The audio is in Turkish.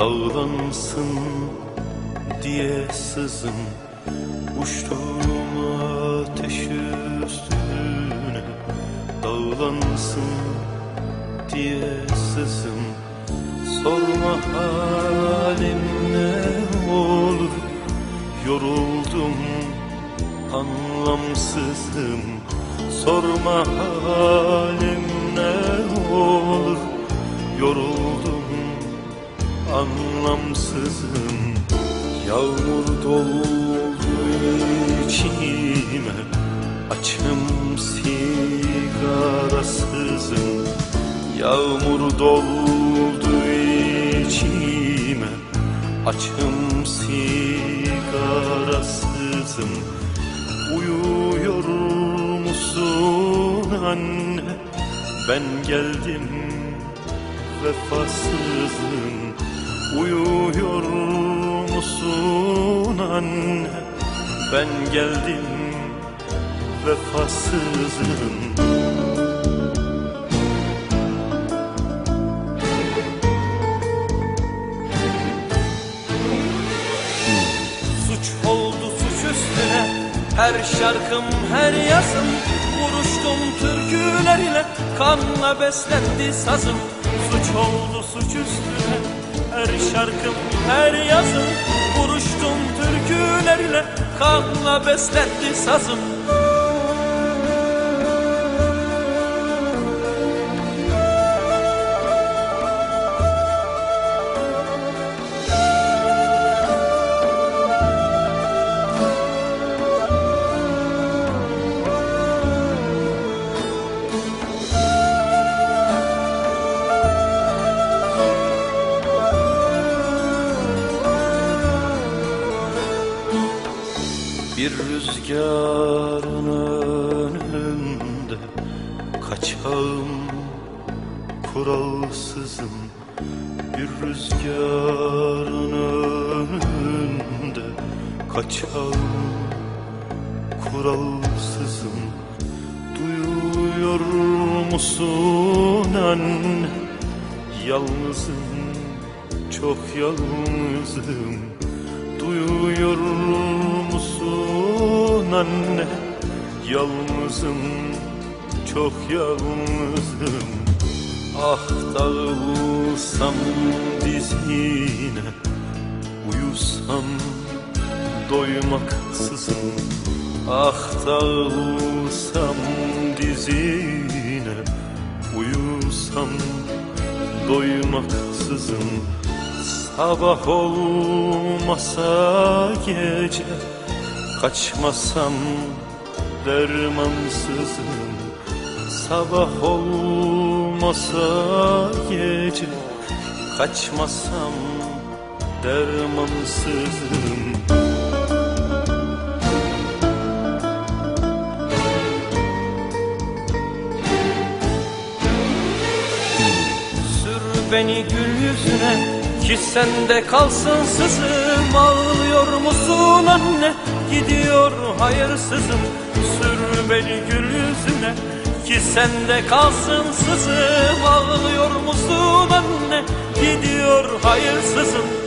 Dağlansın diye sızım Uçtuğum ateş üstüne. Dağlansın diye sızım Sorma halim ne olur. Yoruldum anlamsızım Sorma halim ne olur. Yoruldum anlamsızım. Yağmur doldu içime Açım sigarasızım. Yağmur doldu içime Açım sigarasızım. Uyuyor musun anne? Ben geldim vefasızım Uyuyor musun anne? Ben geldim vefasızım. Suç oldu suç üstüne Her şarkım her yazım. Vuruştum türkülerle Kanla beslendi sazım. Suç oldu suç üstüne Her şarkım her yazım. Vuruştum türkülerle Kanla beslendi sazım Bir rüzgarın önünde kaçağım kuralsızım. Bir rüzgarın önünde kaçağım kuralsızım. Duyuyor musun anne? Yalnızım çok yalnızım. Duyuyor anne Yalnızım çok yalnızım. Ah dağılsam dizine Uyusam doymaksızım Ah dağılsam dizine Uyusam doymaksızım Sabah olmasa gece Kaçmasam dermansızım. Sabah olmasa gece. Kaçmasam dermansızım. Sür beni gül yüzüne ki sende kalsın sızım Ağlıyor musun anne? Gidiyor hayırsızım Sür beni gül yüzüne. Ki sende kalsın sızım Ağlıyor musun anne? Gidiyor hayırsızım